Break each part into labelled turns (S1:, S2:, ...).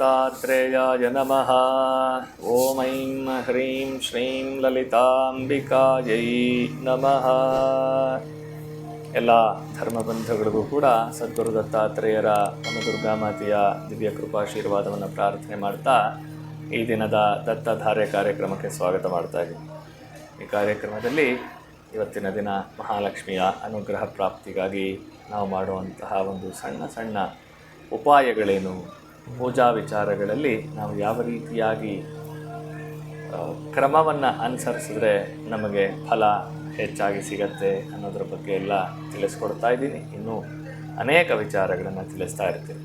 S1: ದತ್ತಾತ್ರೇಯಾಯ ನಮಃ ಓಂ ಐಂ ಹ್ರೀಂ ಶ್ರೀಂ ಲಲಿತಾಂಬಿಕಾಯೈ ನಮಃ ಎಲ್ಲ ಧರ್ಮಬಂಧುಗಳಿಗೂ ಕೂಡ ಸದ್ಗುರು ದತ್ತಾತ್ರೇಯರ ನಮ್ಮ ದುರ್ಗಾಮಾತೆಯ ದಿವ್ಯ ಕೃಪಾಶೀರ್ವಾದವನ್ನು ಪ್ರಾರ್ಥನೆ ಮಾಡ್ತಾ ಈ ದಿನದ ದತ್ತಧಾರೆ ಕಾರ್ಯಕ್ರಮಕ್ಕೆ ಸ್ವಾಗತ ಮಾಡ್ತಾ ಈ ಕಾರ್ಯಕ್ರಮದಲ್ಲಿ ಇವತ್ತಿನ ದಿನ ಮಹಾಲಕ್ಷ್ಮಿಯ ಅನುಗ್ರಹ ಪ್ರಾಪ್ತಿಗಾಗಿ ನಾವು ಮಾಡುವಂತಹ ಒಂದು ಸಣ್ಣ ಸಣ್ಣ ಉಪಾಯಗಳೇನು? ಪೂಜಾ ವಿಚಾರಗಳಲ್ಲಿ ನಾವು ಯಾವ ರೀತಿಯಾಗಿ ಕ್ರಮವನ್ನು ಅನುಸರಿಸಿದ್ರೆ ನಮಗೆ ಫಲ ಹೆಚ್ಚಾಗಿ ಸಿಗತ್ತೆ ಅನ್ನೋದ್ರ ಬಗ್ಗೆ ಎಲ್ಲ ತಿಳಿಸ್ಕೊಡ್ತಾ ಇದ್ದೀನಿ. ಇನ್ನೂ ಅನೇಕ ವಿಚಾರಗಳನ್ನು ತಿಳಿಸ್ತಾ ಇರ್ತೀನಿ.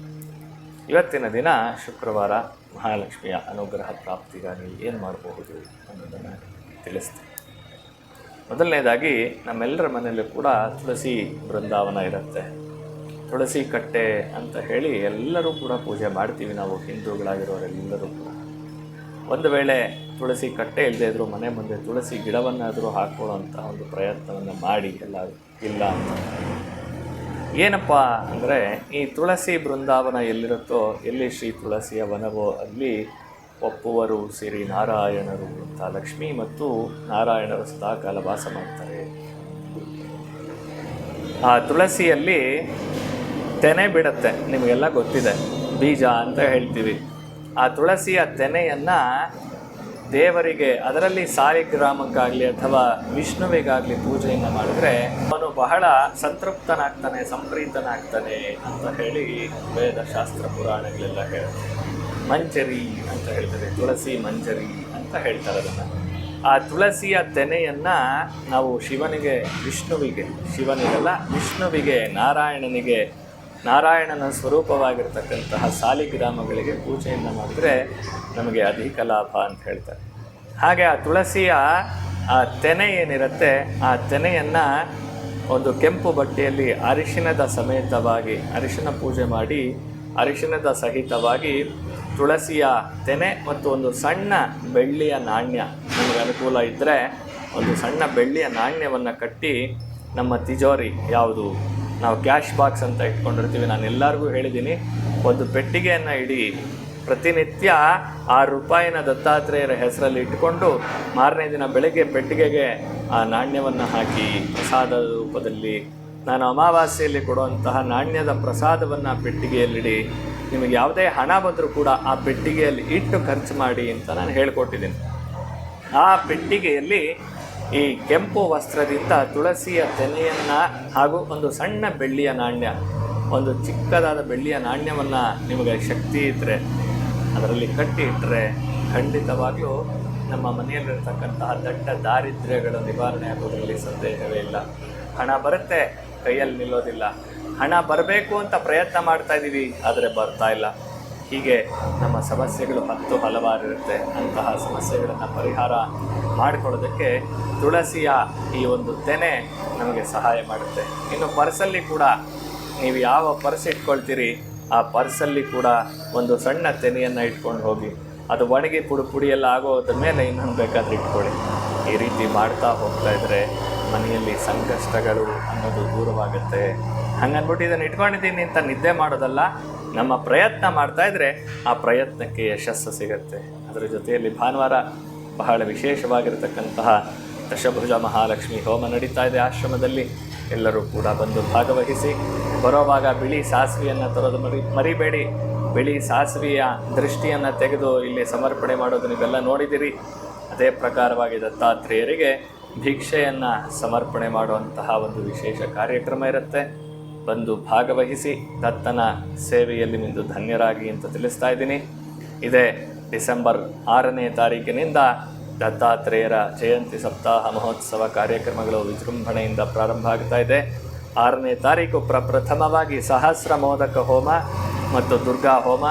S1: ಇವತ್ತಿನ ದಿನ ಶುಕ್ರವಾರ ಮಹಾಲಕ್ಷ್ಮಿಯ ಅನುಗ್ರಹ ಪ್ರಾಪ್ತಿಗಾಗಿ ಏನು ಮಾಡಬಹುದು ಅನ್ನೋದನ್ನು ತಿಳಿಸ್ತೀನಿ. ಮೊದಲನೇದಾಗಿ, ನಮ್ಮೆಲ್ಲರ ಮನೆಯಲ್ಲೂ ಕೂಡ ತುಳಸಿ ಬೃಂದಾವನ ಇರುತ್ತೆ. ತುಳಸಿ ಕಟ್ಟೆ ಅಂತ ಹೇಳಿ ಎಲ್ಲರೂ ಕೂಡ ಪೂಜೆ ಮಾಡ್ತೀವಿ ನಾವು, ಹಿಂದೂಗಳಾಗಿರೋರೆಲ್ಲರೂ ಕೂಡ. ಒಂದು ವೇಳೆ ತುಳಸಿ ಕಟ್ಟೆ ಇಲ್ಲದೆ ಇದ್ದರೂ ಮನೆ ಮುಂದೆ ತುಳಸಿ ಗಿಡವನ್ನಾದರೂ ಹಾಕೊಳ್ಳೋಂಥ ಒಂದು ಪ್ರಯತ್ನವನ್ನು ಮಾಡಿ ಎಲ್ಲ ಇಲ್ಲ ಅಂತ. ಏನಪ್ಪ ಅಂದರೆ, ಈ ತುಳಸಿ ಬೃಂದಾವನ ಎಲ್ಲಿರುತ್ತೋ, ಎಲ್ಲಿ ಶ್ರೀ ತುಳಸಿಯ ವನವೋ, ಅಲ್ಲಿ ಒಪ್ಪುವರು ಸಿರಿ ನಾರಾಯಣರು ಅಂತ ಲಕ್ಷ್ಮಿ ಮತ್ತು ನಾರಾಯಣರು ಸದಾಕಾಲ ವಾಸ ಮಾಡ್ತಾರೆ. ಆ ತುಳಸಿಯಲ್ಲಿ ತೆನೆ ಬಿಡುತ್ತೆ, ನಿಮಗೆಲ್ಲ ಗೊತ್ತಿದೆ, ಬೀಜ ಅಂತ ಹೇಳ್ತೀವಿ. ಆ ತುಳಸಿಯ ತೆನೆಯನ್ನು ದೇವರಿಗೆ, ಅದರಲ್ಲಿ ಸಾಲಿಗ್ರಾಮಕ್ಕಾಗಲಿ ಅಥವಾ ವಿಷ್ಣುವಿಗಾಗಲಿ ಪೂಜೆಯನ್ನು ಮಾಡಿದ್ರೆ ಅವನು ಬಹಳ ಸಂತೃಪ್ತನಾಗ್ತಾನೆ, ಸಂಪ್ರೀತನಾಗ್ತಾನೆ ಅಂತ ಹೇಳಿ ವೇದ ಶಾಸ್ತ್ರ ಪುರಾಣಗಳೆಲ್ಲ ಹೇಳ್ತಾರೆ. ಮಂಜರಿ ಅಂತ ಹೇಳ್ತಾರೆ, ತುಳಸಿ ಮಂಜರಿ ಅಂತ ಹೇಳ್ತಾರೆ ಅದನ್ನು. ಆ ತುಳಸಿಯ ತೆನೆಯನ್ನು ನಾವು ಶಿವನಿಗೆ, ವಿಷ್ಣುವಿಗೆ, ಶಿವನಿಗೆಲ್ಲ, ವಿಷ್ಣುವಿಗೆ, ನಾರಾಯಣನಿಗೆ ನಾರಾಯಣನ ಸ್ವರೂಪವಾಗಿರ್ತಕ್ಕಂತಹ ಸಾಲಿಗ್ರಾಮಗಳಿಗೆ ಪೂಜೆಯನ್ನು ಮಾಡಿದ್ರೆ ನಮಗೆ ಅಧಿಕ ಲಾಭ ಅಂತ ಹೇಳ್ತಾರೆ. ಹಾಗೆ ಆ ತುಳಸಿಯ ಆ ತೆನೆ ಏನಿರುತ್ತೆ, ಆ ತೆನೆಯನ್ನು ಒಂದು ಕೆಂಪು ಬಟ್ಟೆಯಲ್ಲಿ ಅರಿಶಿಣದ ಸಮೇತವಾಗಿ ಅರಿಶಿನ ಪೂಜೆ ಮಾಡಿ ಅರಿಶಿಣದ ಸಹಿತವಾಗಿ ತುಳಸಿಯ ತೆನೆ ಮತ್ತು ಒಂದು ಸಣ್ಣ ಬೆಳ್ಳಿಯ ನಾಣ್ಯ ನಮಗೆ ಅನುಕೂಲ ಇದ್ದರೆ ಒಂದು ಸಣ್ಣ ಬೆಳ್ಳಿಯ ನಾಣ್ಯವನ್ನು ಕಟ್ಟಿ ನಮ್ಮ ತಿಜೋರಿ ಯಾವುದು ನಾವು ಕ್ಯಾಶ್ ಬಾಕ್ಸ್ ಅಂತ ಇಟ್ಕೊಂಡಿರ್ತೀವಿ. ನಾನು ಎಲ್ಲರಿಗೂ ಹೇಳಿದ್ದೀನಿ, ಒಂದು ಪೆಟ್ಟಿಗೆಯನ್ನು ಇಡಿ. ಪ್ರತಿನಿತ್ಯ ಆ ರೂಪಾಯಿನ ದತ್ತಾತ್ರೇಯರ ಹೆಸರಲ್ಲಿ ಇಟ್ಟುಕೊಂಡು ಮಾರನೇ ದಿನ ಬೆಳಗ್ಗೆ ಪೆಟ್ಟಿಗೆಗೆ ಆ ನಾಣ್ಯವನ್ನು ಹಾಕಿ ಪ್ರಸಾದ ರೂಪದಲ್ಲಿ ನಾನು ಅಮಾವಾಸ್ಯೆಯಲ್ಲಿ ಕೊಡುವಂತಹ ನಾಣ್ಯದ ಪ್ರಸಾದವನ್ನು ಪೆಟ್ಟಿಗೆಯಲ್ಲಿಡಿ. ನಿಮಗೆ ಯಾವುದೇ ಹಣ ಬಂದರೂ ಕೂಡ ಆ ಪೆಟ್ಟಿಗೆಯಲ್ಲಿ ಇಟ್ಟು ಖರ್ಚು ಮಾಡಿ ಅಂತ ನಾನು ಹೇಳಿಕೊಟ್ಟಿದ್ದೀನಿ. ಆ ಪೆಟ್ಟಿಗೆಯಲ್ಲಿ ಈ ಕೆಂಪು ವಸ್ತ್ರದಿಂದ ತುಳಸಿಯ ತೆನೆಯನ್ನು ಹಾಗೂ ಒಂದು ಸಣ್ಣ ಬೆಳ್ಳಿಯ ನಾಣ್ಯ, ಒಂದು ಚಿಕ್ಕದಾದ ಬೆಳ್ಳಿಯ ನಾಣ್ಯವನ್ನು ನಿಮಗೆ ಶಕ್ತಿ ಇದ್ದರೆ ಅದರಲ್ಲಿ ಕಟ್ಟಿ ಇಟ್ಟರೆ ಖಂಡಿತವಾಗ್ಲೂ ನಮ್ಮ ಮನೆಯಲ್ಲಿರ್ತಕ್ಕಂತಹ ದಟ್ಟ ದಾರಿದ್ರ್ಯಗಳ ನಿವಾರಣೆ ಆಗೋದರಲ್ಲಿ ಸಂದೇಹವೇ ಇಲ್ಲ. ಹಣ ಬರುತ್ತೆ, ಕೈಯಲ್ಲಿ ನಿಲ್ಲೋದಿಲ್ಲ. ಹಣ ಬರಬೇಕು ಅಂತ ಪ್ರಯತ್ನ ಮಾಡ್ತಾ ಇದ್ದೀವಿ ಆದರೆ ಬರ್ತಾ ಇಲ್ಲ. ಹೀಗೆ ನಮ್ಮ ಸಮಸ್ಯೆಗಳು ಹತ್ತು ಹಲವಾರು ಇರುತ್ತೆ ಅಂತಹ ಸಮಸ್ಯೆಗಳನ್ನು ಪರಿಹಾರ ಮಾಡಿಕೊಳ್ಳೋದಕ್ಕೆ ತುಳಸಿಯ ಈ ಒಂದು ತೆನೆ ನಮಗೆ ಸಹಾಯ ಮಾಡುತ್ತೆ. ಇನ್ನು ಪರ್ಸಲ್ಲಿ ಕೂಡ ನೀವು ಯಾವ ಪರ್ಸ್ ಇಟ್ಕೊಳ್ತೀರಿ, ಆ ಪರ್ಸಲ್ಲಿ ಕೂಡ ಒಂದು ಸಣ್ಣ ತೆನೆಯನ್ನು ಇಟ್ಕೊಂಡು ಹೋಗಿ, ಅದು ಒಣಗಿ ಪುಡಿ ಪುಡಿಯೆಲ್ಲ ಆಗೋದ ಮೇಲೆ ಇನ್ನೊಂದು ಬೇಕಾದ್ರೆ ಇಟ್ಕೊಳ್ಳಿ. ಈ ರೀತಿ ಮಾಡ್ತಾ ಹೋಗ್ತಾ ಇದ್ದರೆ ಮನೆಯಲ್ಲಿ ಸಂಕಷ್ಟಗಳು ಅನ್ನೋದು ದೂರವಾಗುತ್ತೆ. ಹಂಗನ್ಬಿಟ್ಟು ಇದನ್ನು ಇಟ್ಕೊಂಡಿದ್ದೀನಿ ಅಂತ ನಿದ್ದೆ ಮಾಡೋದಲ್ಲ ನಮ್ಮ ಪ್ರಯತ್ನ ಮಾಡ್ತಾ ಇದ್ರೆ ಆ ಪ್ರಯತ್ನಕ್ಕೆ ಯಶಸ್ಸು ಸಿಗುತ್ತೆ. ಅದರ ಜೊತೆಯಲ್ಲಿ ಭಾನುವಾರ ಬಹಳ ವಿಶೇಷವಾಗಿರತಕ್ಕಂತಹ ದಶಭುಜ ಮಹಾಲಕ್ಷ್ಮಿ ಹೋಮ ನಡೀತಾ ಇದೆ ಆಶ್ರಮದಲ್ಲಿ. ಎಲ್ಲರೂ ಕೂಡ ಬಂದು ಭಾಗವಹಿಸಿ, ಬರೋವಾಗ ಬಿಳಿ ಸಾಸಿವೆಯನ್ನು ತರೋದು ಮರಿ, ಮರಿಬೇಡಿ. ಬಿಳಿ ಸಾಸಿವೆಯ ದೃಷ್ಟಿಯನ್ನು ತೆಗೆದು ಇಲ್ಲಿ ಸಮರ್ಪಣೆ ಮಾಡೋದು ನೀವೆಲ್ಲ ನೋಡಿದಿರಿ. ಅದೇ ಪ್ರಕಾರವಾಗಿ ದತ್ತಾತ್ರೇಯರಿಗೆ ಭಿಕ್ಷೆಯನ್ನು ಸಮರ್ಪಣೆ ಮಾಡುವಂತಹ ಒಂದು ವಿಶೇಷ ಕಾರ್ಯಕ್ರಮ ಇರುತ್ತೆ. ಬಂದು ಭಾಗವಹಿಸಿ ದತ್ತನ ಸೇವೆಯಲ್ಲಿ ಮಿಂದು ಧನ್ಯರಾಗಿ ಅಂತ ತಿಳಿಸ್ತಾ ಇದ್ದೀನಿ. ಇದೇ ಡಿಸೆಂಬರ್ ಆರನೇ ತಾರೀಕಿನಿಂದ ದತ್ತಾತ್ರೇಯರ ಜಯಂತಿ ಸಪ್ತಾಹ ಮಹೋತ್ಸವ ಕಾರ್ಯಕ್ರಮಗಳು ವಿಜೃಂಭಣೆಯಿಂದ ಪ್ರಾರಂಭ ಆಗ್ತಾ ಇದೆ. ಆರನೇ ತಾರೀಕು ಪ್ರಪ್ರಥಮವಾಗಿ ಸಹಸ್ರ ಮೋದಕ ಹೋಮ ಮತ್ತು ದುರ್ಗಾ ಹೋಮ,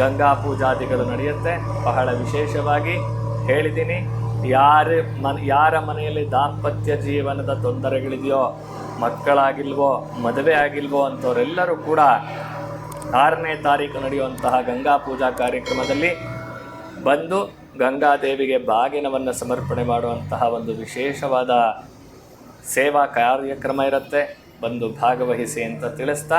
S1: ಗಂಗಾ ಪೂಜಾದಿಗಳು ನಡೆಯುತ್ತೆ. ಬಹಳ ವಿಶೇಷವಾಗಿ ಹೇಳಿದ್ದೀನಿ. ಯಾರ ಮನ್, ಯಾರ ಮನೆಯಲ್ಲಿ ದಾಂಪತ್ಯ ಜೀವನದ ತೊಂದರೆಗಳಿದೆಯೋ, ಮಕ್ಕಳಾಗಿಲ್ವೋ, ಮದುವೆ ಆಗಿಲ್ವೋ ಅಂಥವರೆಲ್ಲರೂ ಕೂಡ ಆರನೇ ತಾರೀಕು ನಡೆಯುವಂತಹ ಗಂಗಾ ಪೂಜಾ ಕಾರ್ಯಕ್ರಮದಲ್ಲಿ ಬಂದು ಗಂಗಾದೇವಿಗೆ ಬಾಗಿನವನ್ನು ಸಮರ್ಪಣೆ ಮಾಡುವಂತಹ ಒಂದು ವಿಶೇಷವಾದ ಸೇವಾ ಕಾರ್ಯಕ್ರಮ ಇರುತ್ತೆ. ಬಂದು ಭಾಗವಹಿಸಿ ಅಂತ ತಿಳಿಸ್ತಾ